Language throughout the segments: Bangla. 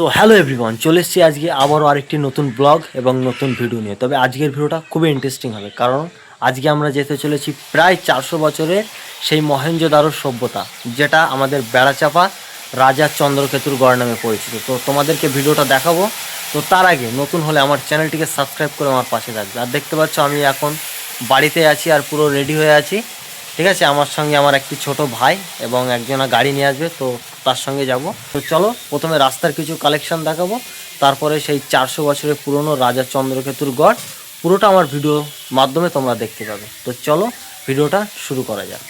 সো হ্যালো এভরিওয়ান চলে এসেছি আজকে আবারও আরেকটি নতুন ব্লগ এবং নতুন ভিডিও নিয়ে। তবে আজকের ভিডিওটা খুবই ইন্টারেস্টিং হবে, কারণ আজকে আমরা যেতে চলেছি প্রায় চারশো বছরের সেই মহেঞ্জোদারো সভ্যতা, যেটা আমাদের বেড়াচাপা রাজা চন্দ্রকেতুর গড় নামে পরিচিত। তো তোমাদেরকে ভিডিওটা দেখাবো। তো তার আগে নতুন হলে আমার চ্যানেলটিকে সাবস্ক্রাইব করে আমার পাশে থাকবে। আর দেখতে পাচ্ছ আমি এখন বাড়িতে আছি আর পুরো রেডি হয়ে আছি। ঠিক আছে, আমার সঙ্গে আমার একটি ছোট ভাই এবং একজনা গাড়ি নিয়ে আসবে। তো তার সঙ্গে যাব। তো চলো, প্রথমে রাস্তার কিছু কালেকশন দেখাবো। তারপরে সেই চারশো বছরের পুরনো রাজা চন্দ্রকেতুর গড়। পুরোটা আমার ভিডিও মাধ্যমে তোমরা দেখতে পাবে। তো চলো ভিডিওটা শুরু করা যাক।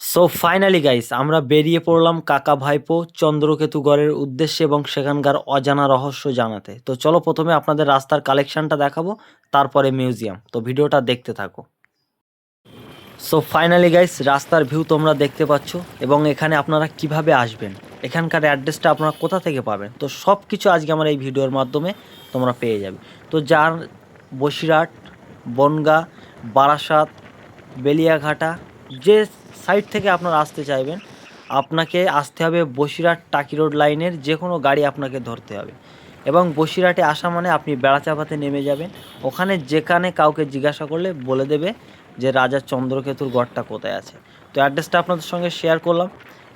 সো ফাইনালি গাইস আমরা বেরিয়ে পড়লাম কাকা ভাইপো চন্দ্রকেতু গড়ের উদ্দেশ্যে এবং সেখানকার অজানা রহস্য জানাতে। তো চলো, প্রথমে আপনাদের রাস্তার কালেকশনটা দেখাবো, তারপরে মিউজিয়াম তো ভিডিওটা দেখতে থাকো। সো ফাইনালি গাইস রাস্তার ভিউ তোমরা দেখতে পাচ্ছ এবং এখানে আপনারা কীভাবে আসবেন? এখানকার অ্যাড্রেসটা আপনারা কোথা থেকে পাবেন? তো সব কিছু আজকে আমার এই ভিডিওর মাধ্যমে তোমরা পেয়ে যাবে। তো যার বসিরহাট, বনগা, বারাসাত, বেলিয়াঘাটা, যে সাইড থেকে আপনারা আসতে চাইবেন, আপনাকে আসতে হবে বসিরহাট টাকি রোড লাইনের যে কোনো গাড়ি আপনাকে ধরতে হবে। এবং বসিরহাটে আসা মানে আপনি বেড়াচাপাতে নেমে যাবেন। ওখানে যেখানে কাউকে জিজ্ঞাসা করলে বলে দেবে যে রাজা চন্দ্রকেতুর গড়টা কোথায় আছে। তো অ্যাড্রেসটা আপনাদের সঙ্গে শেয়ার করলাম।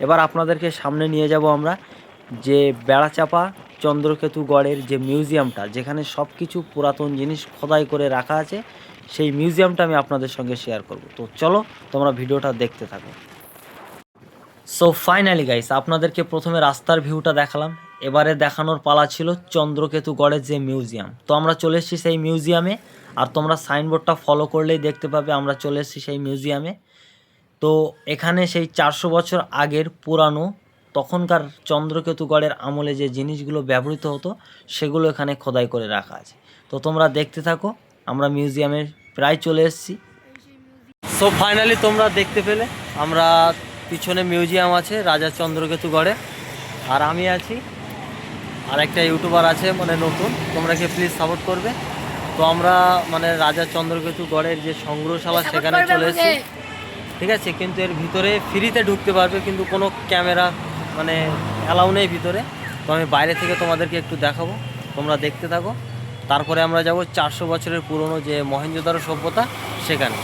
এবার আপনাদেরকে সামনে নিয়ে যাব আমরা যে বেড়াচাপা চন্দ্রকেতু গড়ের যে মিউজিয়ামটা যেখানে সব কিছু পুরাতন জিনিস খোদাই করে রাখা আছে, সেই মিউজিয়ামটা আমি আপনাদের সঙ্গে শেয়ার করব। তো চলো, তোমরা ভিডিওটা দেখতে থাকো। সো ফাইনালি গাইস আপনাদেরকে প্রথমে রাস্তার ভিউটা দেখালাম। এবারে দেখানোর পালা ছিল চন্দ্রকেতু গড়ের যে মিউজিয়াম। তো আমরা চলে এসেছি সেই মিউজিয়ামে, আর তোমরা সাইনবোর্ডটা ফলো করলেই দেখতে পাবে আমরা চলে এসেছি সেই মিউজিয়ামে। তো এখানে সেই চারশো বছর আগের পুরানো, তখনকার চন্দ্রকেতু গড়ের আমলে যে জিনিসগুলো ব্যবহৃত হতো, সেগুলো এখানে খোদাই করে রাখা আছে। তো তোমরা দেখতে থাকো, আমরা মিউজিয়ামে প্রায় চলে এসেছি। সো ফাইনালি তোমরা দেখতে পেলে, আমরা পিছনে মিউজিয়াম আছে রাজা চন্দ্রকেতু গড়ে আর আমি আছি আর একটা ইউটিউবার আছে মানে নতুন তোমরা কি প্লিজ সাপোর্ট করবে? তো আমরা মানে রাজা চন্দ্রকেতু গড়ের যে সংগ্রহশালা সেখানে চলে এসেছি। ঠিক আছে কিন্তু এর ভিতরে ফ্রিতে ঢুকতে পারবে কিন্তু কোনো ক্যামেরা মানে অ্যালাউ নেই ভিতরে। তো আমি বাইরে থেকে তোমাদেরকে একটু দেখাবো তোমরা দেখতে থাকো। তারপরে আমরা যাব চারশো বছরের পুরনো যে মহেঞ্জোদারো সভ্যতা সেখানে।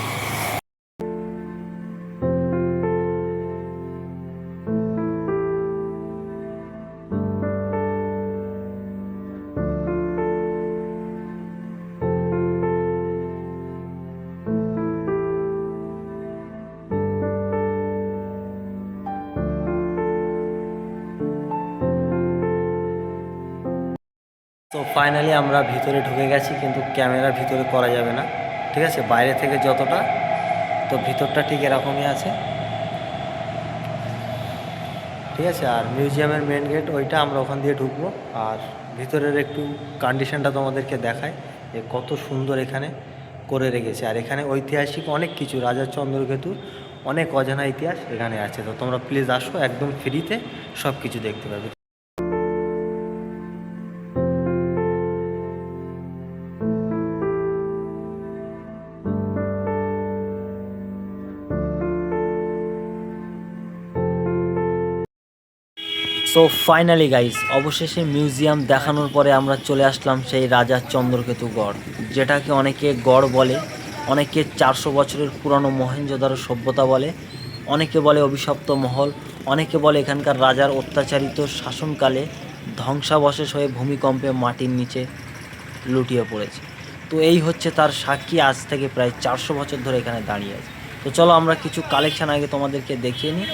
তো ফাইনালি আমরা ভিতরে ঢুকে গেছি, কিন্তু ক্যামেরা ভিতরে করা যাবে না, ঠিক আছে? বাইরে থেকে যতটা, তো ভিতরটা ঠিক এরকমই আছে। ঠিক আছে? আর মিউজিয়ামের মেন গেট ওইটা আমরা ওখান দিয়ে ঢুকবো। আর ভিতরের একটু কন্ডিশনটা তোমাদেরকে দেখায় যে কত সুন্দর এখানে করে রেখেছে। আর এখানে ঐতিহাসিক অনেক কিছু, রাজা চন্দ্রকেতু, অনেক অজানা ইতিহাস এখানে আছে। তো তোমরা প্লিজ আসো, একদম ফ্রিতে সব কিছু দেখতে পাবে। সো ফাইনালি গাইস অবশেষে মিউজিয়াম দেখানোর পরে আমরা চলে আসলাম সেই রাজা চন্দ্রকেতু গড়, যেটাকে অনেকে গড় বলে, অনেকে চারশো বছরের পুরনো মহেঞ্জোদারো সভ্যতা বলে, অনেকে বলে অভিশপ্ত মহল, অনেকে বলে এখানকার রাজার অত্যাচারিত শাসনকালে ধ্বংসাবশেষ হয়ে ভূমিকম্পে মাটির নিচে লুটিয়ে পড়েছে। তো এই হচ্ছে তার সাক্ষী, আজ থেকে প্রায় চারশো বছর ধরে এখানে দাঁড়িয়ে আছে। তো চলো আমরা কিছু কালেকশন আগে তোমাদেরকে দেখিয়ে নিই।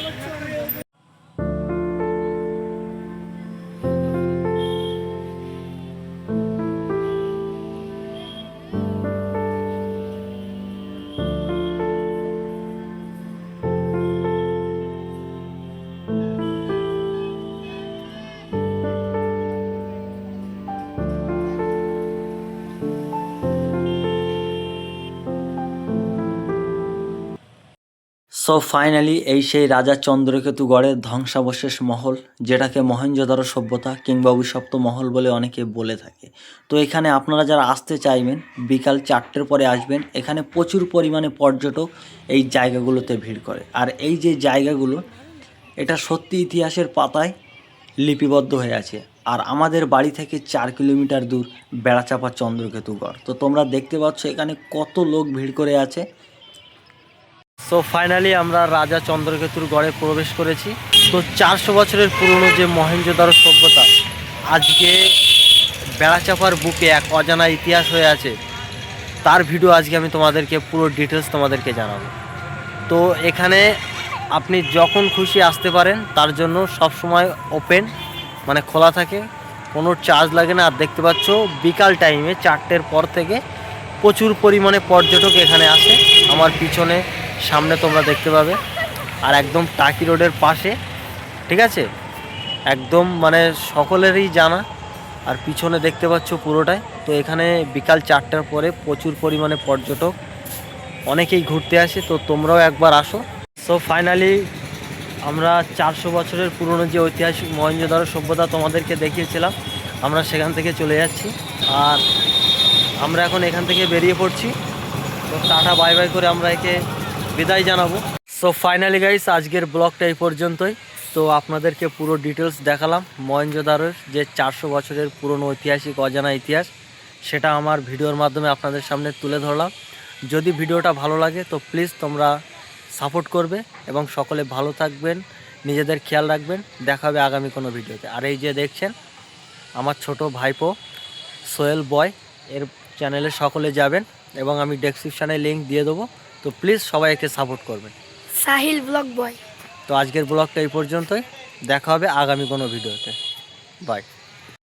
সো ফাইনালি এই সেই রাজা চন্দ্রকেতু গড়ের ধ্বংসাবশেষ মহল, যেটাকে মহেঞ্জোদারো সভ্যতা কিংবা অভিশপ্ত মহল বলে অনেকে বলে থাকে। তো এখানে আপনারা যারা আসতে চাইবেন, বিকাল চারটের পরে আসবেন, এখানে প্রচুর পরিমাণে পর্যটক এই জায়গাগুলোতে ভিড় করে। আর এই যে জায়গাগুলো, এটা সত্যি ইতিহাসের পাতায় লিপিবদ্ধ হয়ে আছে। আর আমাদের বাড়ি থেকে চার কিলোমিটার দূর বেড়াচাপা চন্দ্রকেতুগড় তো তোমরা দেখতে পাচ্ছ এখানে কত লোক ভিড় করে আছে। সো ফাইনালি আমরা রাজা চন্দ্রকেতুর গড়ে প্রবেশ করেছি। তো চারশো বছরের পুরনো যে মহেঞ্জোদারো সভ্যতা, আজকে বেড়াচাপার বুকে এক অজানা ইতিহাস হয়ে আছে। তার ভিডিও আজকে আমি তোমাদেরকে পুরো ডিটেলস তোমাদেরকে জানাব। তো এখানে আপনি যখন খুশি আসতে পারেন, তার জন্য সব সময় ওপেন মানে খোলা থাকে। কোনো চার্জ লাগে না। আর দেখতে পাচ্ছ, বিকাল টাইমে চারটের পর থেকে প্রচুর পরিমাণে পর্যটক এখানে আসে। আমার পিছনে সামনে তোমরা দেখতে পাবে। আর একদম টাকি রোডের পাশে, ঠিক আছে? একদম মানে সকলেরই জানা। আর পিছনে দেখতে পাচ্ছ পুরোটাই। তো এখানে বিকাল চারটার পরে প্রচুর পরিমাণে পর্যটক অনেকেই ঘুরতে আসে। তো তোমরাও একবার আসো। সো ফাইনালি আমরা চারশো বছরের পুরনো যে ঐতিহাসিক মহেঞ্জোদারো সভ্যতা তোমাদেরকে দেখিয়েছিলাম, আমরা সেখান থেকে চলে যাচ্ছি। আর আমরা এখন এখান থেকে বেরিয়ে পড়ছি। তো টাটা বাই বাই করে আমরা একে বিদায় জানাব। সো ফাইনালি গাইস আজকের ব্লগটা এই পর্যন্তই। তো আপনাদেরকে পুরো ডিটেলস দেখালাম। মহেঞ্জোদারোর যে চারশো বছরের পুরনো ঐতিহাসিক অজানা ইতিহাস, সেটা আমার ভিডিওর মাধ্যমে আপনাদের সামনে তুলে ধরলাম। যদি ভিডিওটা ভালো লাগে, তো প্লিজ তোমরা সাপোর্ট করবে এবং সকলে ভালো থাকবেন, নিজেদের খেয়াল রাখবেন। দেখা হবে আগামী কোনো ভিডিওতে। আর এই যে দেখছেন, আমার ছোট ভাইপো, সোহেল বয়, এর চ্যানেলে সকলে যাবেন এবং আমি ডেসক্রিপশানে লিঙ্ক দিয়ে দেবো। তো প্লিজ সবাই একে সাপোর্ট করবেন। Sahil vlog boy. তো আজকের ব্লগটা এই পর্যন্তই। দেখা হবে আগামী কোনো ভিডিওতে। বাই